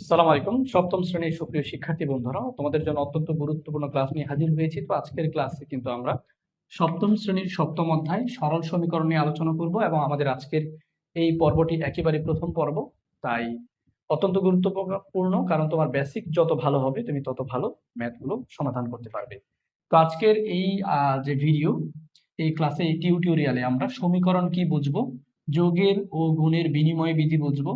আসসালামু আলাইকুম। সপ্তম শ্রেণির সুপ্রিয় শিক্ষার্থী বন্ধুরা, তোমাদের জন্য অত্যন্ত গুরুত্বপূর্ণ ক্লাস নিয়ে হাজির হয়েছি। তো আজকের ক্লাসে কিন্তু আমরা সপ্তম শ্রেণির সপ্তম অধ্যায় সরল সমীকরণ নিয়ে আলোচনা করব এবং আমাদের আজকের এই পর্বটি একেবারে প্রথম পর্ব। তাই অত্যন্ত গুরুত্বপূর্ণ, কারণ তোমার বেসিক যত ভালো হবে, তুমি তত ভালো ম্যাথগুলো সমাধান করতে পারবে। তো আজকের এই যে ভিডিও এই ক্লাসে এই টিউটোরিয়ালে আমরা সমীকরণ কি বুঝব, যোগের ও গুণের বিনিময় বিধি বুঝব,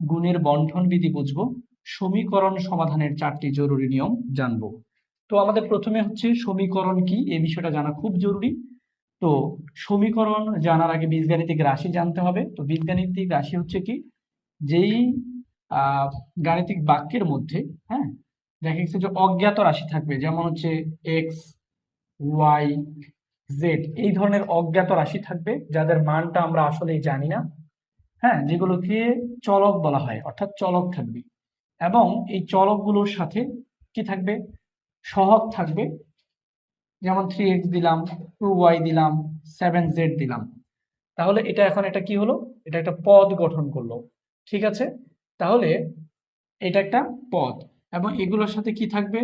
গুণের বন্টন বিধি বুঝব সমীকরণ সমাধানের চারটি জরুরি নিয়ম জানব। তো আমাদের প্রথমে হচ্ছে সমীকরণ কি? এই বিষয়টা জানা খুব জরুরি। তো সমীকরণ জানার আগে বীজগাণিতিক রাশি জানতে হবে। তো বীজগাণিতিক রাশি হচ্ছে কি? যেই গাণিতিক বাক্যের মধ্যে হ্যাঁ? দেখা গেছে যে অজ্ঞাত রাশি থাকবে, যেমন হচ্ছে এক্স ওয়াই জেড এই ধরনের অজ্ঞাত রাশি থাকবে, যাদের মানটা আমরা আসলেই জানি না হ্যাঁ? যেগুলোকে চলক বলা হয়, অর্থাৎ চলক থাকবে। এবং এই চলকগুলোর সাথে কি থাকবে? সহগ থাকবে। যেমন থ্রি এক্স দিলাম টু ওয়াই দিলাম সেভেন জেড দিলাম। তাহলে এটা এখন এটা কি হলো? এটা একটা পদ গঠন করল। ঠিক আছে? তাহলে এটা একটা পদ। এবং এগুলোর সাথে কি থাকবে?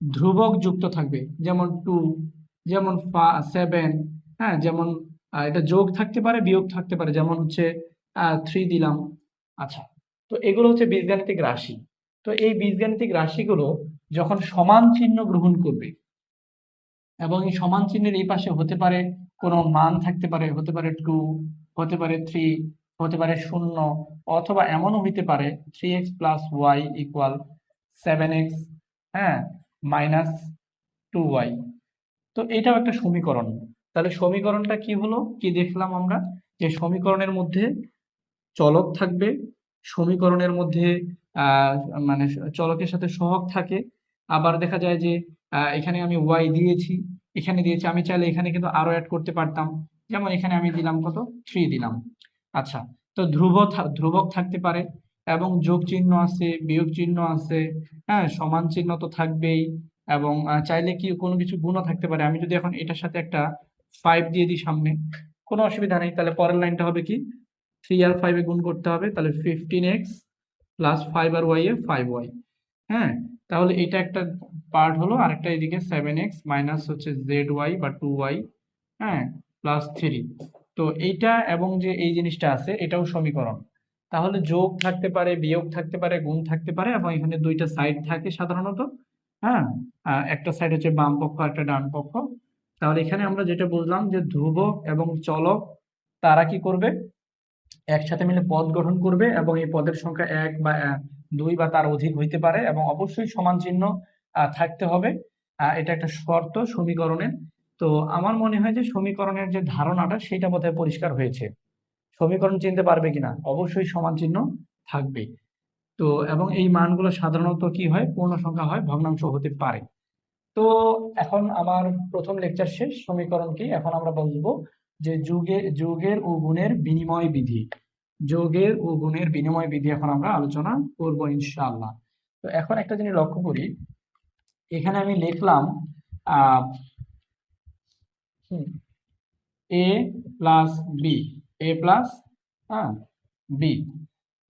ধ্রুবক যুক্ত থাকবে। যেমন টু যেমন সেভেন হ্যাঁ যেমন এটা যোগ থাকতে পারে, বিয়োগ থাকতে পারে। যেমন হচ্ছে থ্রি দিলাম। আচ্ছা তো এগুলো হচ্ছে বীজগাণিতিক রাশি। তো এই বীজগাণিতিক রাশিগুলো যখন সমান চিহ্ন গ্রহণ করবে এবং এই সমান চিহ্নের এই পাশে হতে পারে কোনো মান থাকতে পারে, হতে পারে টু হতে পারে থ্রি হতে পারে শূন্য, অথবা এমনও হইতে পারে three x plus y equal seven x হ্যাঁ মাইনাস টু ওয়াই তো এটাও একটা সমীকরণ। তাহলে সমীকরণটা কি হলো? কি দেখলাম আমরা? যে সমীকরণের মধ্যে চলক থাকবে, সমীকরণের মধ্যে মানে চলকের সাথে সহগ থাকে। আবার দেখা যায় যে এখানে আমি ওয়াই দিয়েছি, এখানে দিয়েছি। আমি চাইলে এখানে কিন্তু আরও অ্যাড করতে পারতাম। যেমন এখানে আমি দিলাম কত? থ্রি দিলাম। আচ্ছা তো ধ্রুব ধ্রুবক থাকতে পারে এবং যোগ চিহ্ন আছে, বিয়োগ চিহ্ন আছে হ্যাঁ সমান চিহ্ন তো থাকবেই এবং চাইলে কি কোনো কিছু গুণও থাকতে পারে। আমি যদি এখন এটার সাথে একটা ফাইভ দিয়ে দিই সামনে, কোনো অসুবিধা নেই। তাহলে পরের লাইনটা হবে কি? থ্রি আর ফাইভে গুণ করতে হবে। তাহলে ফিফটিন এক্স প্লাস ফাইভ আর ওয়াই এ ফাইভ ওয়াই হ্যাঁ? তাহলে এটা একটা পার্ট হলো, আরেকটা এদিকে সেভেন এক্স মাইনাস হচ্ছে জেড ওয়াই বা টু ওয়াই হ্যাঁ? প্লাস থ্রি তো এইটা এবং যে এই জিনিসটা আছে, এটাও সমীকরণ। তাহলে যোগ থাকতে পারে, বিয়োগ থাকতে পারে, গুণ থাকতে পারে, এবং এখানে দুইটা সাইড থাকে সাধারণত হ্যাঁ? একটা সাইড হচ্ছে বাম পক্ষ একটা ডান পক্ষ। তাহলে এখানে আমরা যেটা বুঝলাম যে ধ্রুবক এবং চলক তারা কি করবে? একসাথে মিলে পদ গঠন করবে এবং এই পদের সংখ্যা এক বা দুই বা তার অধিক হইতে পারে এবং অবশ্যই সমান চিহ্ন থাকতে হবে। এটা একটা শর্ত সমীকরণের। তো আমার মনে হয় যে সমীকরণের যে ধারণাটা সেটা বোধহয় পরিষ্কার হয়েছে। সমীকরণ চিনতে পারবে কিনা? অবশ্যই সমান চিহ্ন থাকবে। তো এবং এই মানগুলো সাধারণত কি হয়? পূর্ণ সংখ্যা হয়, ভগ্নাংশ হতে পারে। তো এখন আমার প্রথম লেকচার শেষ, সমীকরণ কি? এখন আমরা বলব যে যুগে, যোগের ও গুণের বিনিময় বিধি। যোগের ও গুণের বিনিময় বিধি এখন আমরা আলোচনা করব ইনশাআল্লাহ। তো এখন একটা জিনিস লক্ষ্য করি। এখানে আমি লিখলাম a plus b a plus হ্যাঁ বি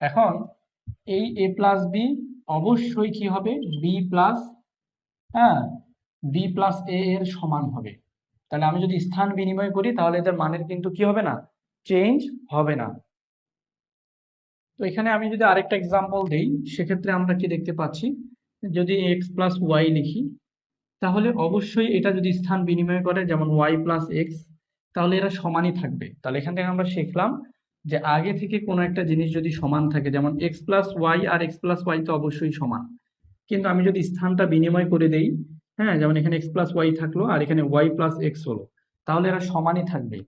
এখন এই এ প্লাস বি অবশ্যই কি হবে? বি প্লাস হ্যাঁ বি প্লাস এ এর সমান হবে। তাহলে আমি যদি স্থান বিনিময় করি, তাহলে এদের মানের কিন্তু কি হবে না? চেঞ্জ হবে না। তো এখানে আমি যদি আরেকটা এক্সাম্পল দিই, সেক্ষেত্রে আমরা কি দেখতে পাচ্ছি? যদি এক্স প্লাস ওয়াই লিখি, তাহলে অবশ্যই এটা যদি স্থান বিনিময় করে, যেমন ওয়াই প্লাস এক্স তাহলে এরা সমানই থাকবে। তাহলে এখান থেকে আমরা শিখলাম যে আগে থেকে কোনো একটা জিনিস যদি সমান থাকে, যেমন এক্স প্লাস ওয়াই আর এক্স প্লাস ওয়াই তো অবশ্যই সমান। কিন্তু আমি যদি স্থানটা বিনিময় করে দেই হ্যাঁ যেমন এখানে এক্স প্লাস ওয়াই থাকল আর এখানে ওয়াই প্লাস এক্স হলো। তাহলে এরা সমানই থাকবে।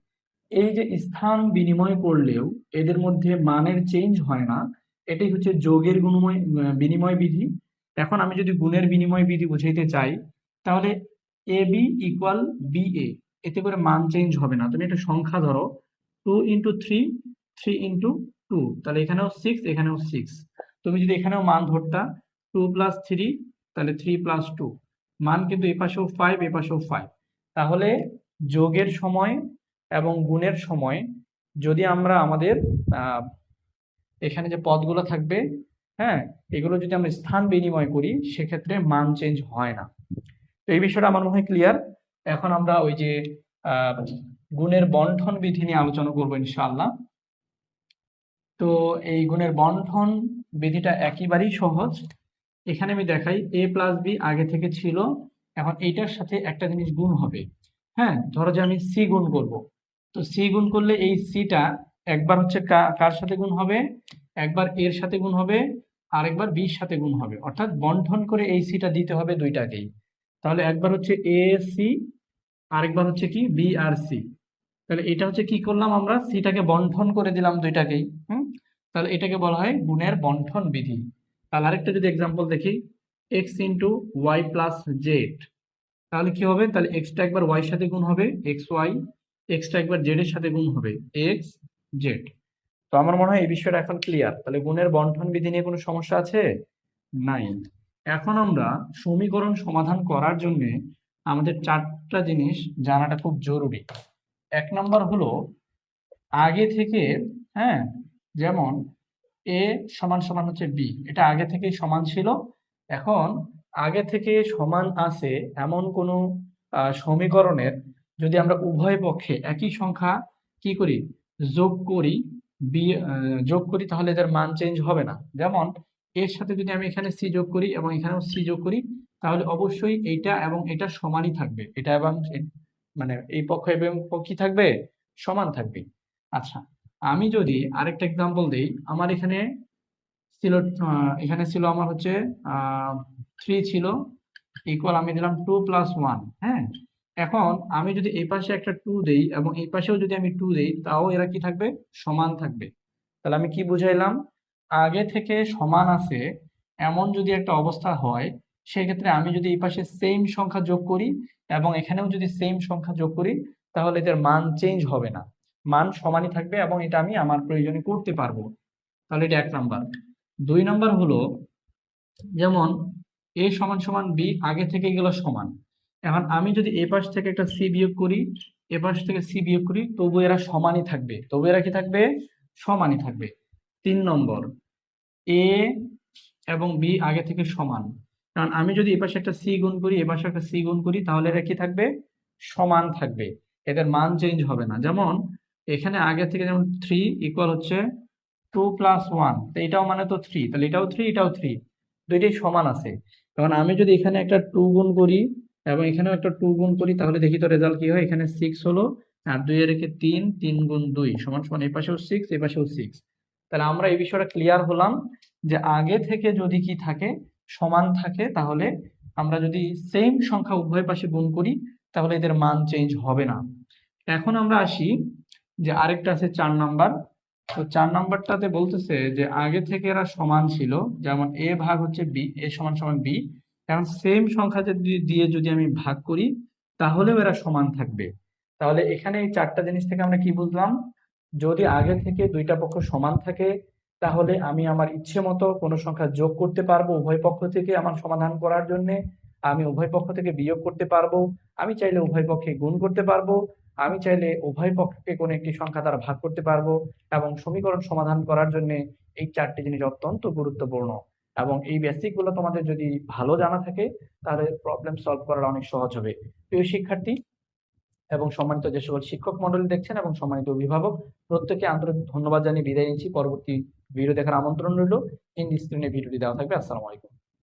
এই যে স্থান বিনিময় করলেও এদের মধ্যে মানের চেঞ্জ হয় না, এটাই হচ্ছে যোগের গুণময় বিনিময় বিধি। এখন আমি যদি গুণের বিনিময় বিধি বুঝাইতে চাই, তাহলে a b equal b a এতে করে মান চেঞ্জ হবে না। তুমি একটা সংখ্যা ধরো two into three three into two তাহলে এখানেও সিক্স এখানেও সিক্স তুমি যদি এখানেও মান ধরতা টু প্লাস থ্রি তাহলে থ্রি প্লাস টু মান কিন্তু এ পাশেও ফাইভ এ পাশেও ফাইভ তাহলে যোগের সময় এবং গুণের সময় যদি আমরা আমাদের এখানে যে পদগুলো থাকবে হ্যাঁ এগুলো যদি আমরা স্থান বিনিময় করি, সেক্ষেত্রে মান চেঞ্জ হয় না। তো এই বিষয়টা আমার মনে হয় ক্লিয়ার এখন আমরা ওই যে গুণের বন্টন বিধি নিয়ে আলোচনা করব ইনশাআল্লাহ। তো এই গুণের বন্টন বিধিটা একেবারেই সহজ। এখানে আমি দেখাই এ প্লাস বি আগে থেকে ছিল, এখন এইটার সাথে একটা জিনিস গুণ হবে। হ্যাঁ ধরো যে আমি সি গুণ করব। তো সি গুণ করলে এই সিটা একবার হচ্ছে কার সাথে গুণ হবে? একবার এর সাথে গুণ হবে, আরেকবার বির সাথে গুণ হবে। অর্থাৎ বন্টন করে এই সিটা দিতে হবে দুইটাকেই। তাহলে একবার হচ্ছে এ সি আরেকবার হচ্ছে কি বি আর সি তাহলে এটা হচ্ছে কি করলাম আমরা? সিটাকে বন্টন করে দিলাম দুইটাকেই। হুম? তাহলে এটাকে বলা হয় গুণের বন্টন বিধি। তাহলে আরেকটা যদি এক্সাম্পল দেখি x into y plus z তাহলে কি হবে? তাহলে এক্সটা একবার ওয়াই সাথে গুণ হবে এক্স ওয়াই এক্সটা একবার জেড এর সাথে গুণ হবে এক্স জেড তো আমার মনে হয় এই বিষয়টা এখন ক্লিয়ার তাহলে গুণের বন্টন বিধি নিয়ে কোনো সমস্যা আছে? নাই। এখন আমরা সমীকরণ সমাধান করার জন্য আমাদের চারটা জিনিস জানাটা খুব জরুরি। এক নম্বর হলো, আগে থেকে হ্যাঁ যেমন এ সমান সমান হচ্ছে বি। এটা আগে থেকেই সমান ছিল। এখন আগে থেকে সমান আছে এমন কোনো সমীকরণের যদি আমরা উভয় পক্ষে একই সংখ্যা কি করি? যোগ করি, বি যোগ করি তাহলে এদের মান চেঞ্জ হবে না। যেমন এর সাথে যদি আমি এখানে সি যোগ করি এবং এখানেও সি যোগ করি, তাহলে অবশ্যই এইটা এবং এটা সমানই থাকবে। এটা এবং মানে এই পক্ষ এবং পক্ষ থাকবে? সমান থাকবে। আচ্ছা। আমি যদি আরেকটা এক্সাম্পল দিই, আমার এখানে ছিল এখানে ছিল আমার হচ্ছে থ্রি ছিল ইকুয়াল আমি দিলাম টু প্লাস ওয়ান হ্যাঁ? এখন আমি যদি এই পাশে একটা টু দেই এবং এই পাশেও যদি আমি টু দেই, তাও এরা কি থাকবে? সমান থাকবে। তাহলে আমি কি বুঝাইলাম? আগে থেকে সমান আছে, এমন যদি একটা অবস্থা হয়, সেক্ষেত্রে আমি যদি এই পাশে সেম সংখ্যা যোগ করি এবং এখানেও যদি সেম সংখ্যা যোগ করি, তাহলে এদের মান চেঞ্জ হবে না। মান সমানই থাকবে এবং এটা আমি আমার প্রয়োজনে করতে পারব। তাহলে এটা এক নাম্বার। দুই নাম্বার হলো, যেমন এ সমান সমান বি আগে থেকে এগুলো সমান। এখন আমি যদি এ পাশ থেকে একটা সি বিয়োগ করি, এ পাশ থেকে সি বিয়োগ করি, তবু এরা সমানই থাকবে। তবু এরা কি থাকবে? সমানই থাকবে। তিন নম্বর এ এবং বি আগে থেকে সমান। কারণ আমি যদি এ পাশে একটা সি গুণ করি, এ পাশে একটা সি গুণ করি, তাহলে এরা কি থাকবে? সমান থাকবে। এদের মান চেঞ্জ হবে না। যেমন এখানে আগে থেকে যেমন থ্রি ইকুয়াল হচ্ছে টু প্লাস ওয়ান তো এটাও মানে তো থ্রি তাহলে এটাও থ্রি এটাও থ্রি দুইটাই সমান আছে। কারণ আমি যদি এখানে একটা টু গুণ করি এবং এখানেও একটা টু গুণ করি, তাহলে দেখি তো রেজাল্ট কি হয়? এখানে সিক্স হলো, আর দুই এর রেখে তিন তিন গুণ দুই, সমান সমান এই পাশেও সিক্স এই পাশেও সিক্স তাহলে আমরা এই বিষয়টা ক্লিয়ার হলাম যে আগে থেকে যদি কি থাকে, সমান থাকে, তাহলে আমরা যদি সেম সংখ্যা উভয় পাশে গুণ করি, তাহলে এদের মান চেঞ্জ হবে না। এখন আমরা আসি যে আরেকটা আছে চার নাম্বার। তো চার নাম্বারটাতে বলতেছে যে আগে থেকে এরা সমান ছিল, যেমন এ ভাগ হচ্ছে বি, এ সমান সমান বি। এখন সেম সংখ্যা দিয়ে যদি আমি ভাগ করি, তাহলেও এরা সমান থাকবে। তাহলে এখানে এই চারটা জিনিস থেকে আমরা কি বুঝলাম? যদি আগে থেকে দুইটা পক্ষ সমান থাকে, তাহলে আমি আমার ইচ্ছে মতো কোনো সংখ্যা যোগ করতে পারব উভয় পক্ষ থেকে আমার সমাধান করার জন্য। আমি উভয় পক্ষ থেকে বিয়োগ করতে পারব। আমি চাইলে উভয় পক্ষে গুণ করতে পারব। আমি চাইলে উভয় পক্ষকে কোনো একটি সংখ্যা দ্বারা ভাগ করতে পারব এবং সমীকরণ সমাধান করার জন্য এই চারটি জিনিস অত্যন্ত গুরুত্বপূর্ণ। এবং এই বেসিকগুলো তোমাদের যদি ভালো জানা থাকে, তাহলে প্রবলেম সলভ করা অনেক সহজ হবে। প্রিয় শিক্ষার্থী এবং সম্মানিত যে সকল শিক্ষক মন্ডলী দেখছেন এবং সম্মানিত অভিভাবক, প্রত্যেককে আন্তরিক ধন্যবাদ জানিয়ে বিদায় নিচ্ছি। পরবর্তী ভিডিও দেখার আমন্ত্রণ রইল। ইন স্ক্রিনে ভিডিওটি দেওয়া থাকবে। আসসালামু আলাইকুম।